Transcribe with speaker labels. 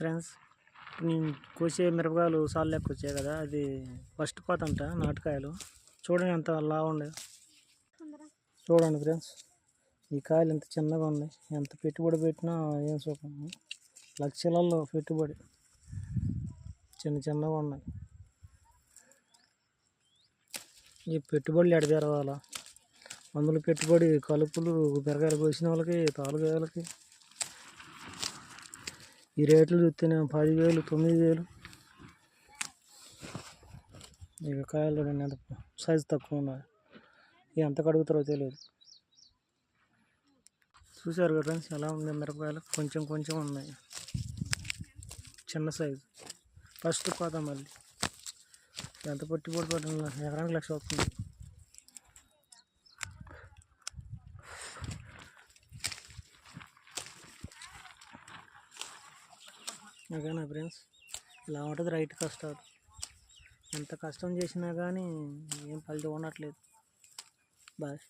Speaker 1: Friends. నేను కోసే మిరపకాయలు సాలు లెక్క వచ్చాయి కదా అది ఫస్ట్ కోత అంట నాటకాయలు. చూడండి ఎంత లావు చూడండి ఫ్రెండ్స్ ఈ కాయలు ఎంత చిన్నగా ఉన్నాయి. ఎంత పెట్టుబడి పెట్టినా ఏం సుఖం. లక్షలలో పెట్టుబడి. చిన్న చిన్నగా ఉన్నాయి. ఈ పెట్టుబడులు ఎడ మందులు పెట్టుబడి కలుపులు మిరగాయలు కోసిన వాళ్ళకి తాలుగాయలకి. ఈ రేట్లు చూస్తేనే పదివేలు తొమ్మిది వేలు ఇక కాయలు ఎంత సైజు తక్కువ ఉన్నాయి ఇక ఎంత కడుగుతారో తెలియదు. చూసారు కదా ఫ్రెండ్స్ ఎలా ఉంది మిరపకాయలు? కొంచెం కొంచెం ఉన్నాయి. చిన్న సైజు ఫస్ట్ కోత మళ్ళీ. ఎంత పెట్టుబడి పడిన ఎకరానికి లక్ష అవుతుంది. ఓకేనా ఫ్రెండ్స్? ఇలా ఉంటుంది రైట్ కష్టాలు ఎంత కష్టం చేసినా కానీ ఏం ఫలితం ఉండట్లేదు. బాయ్.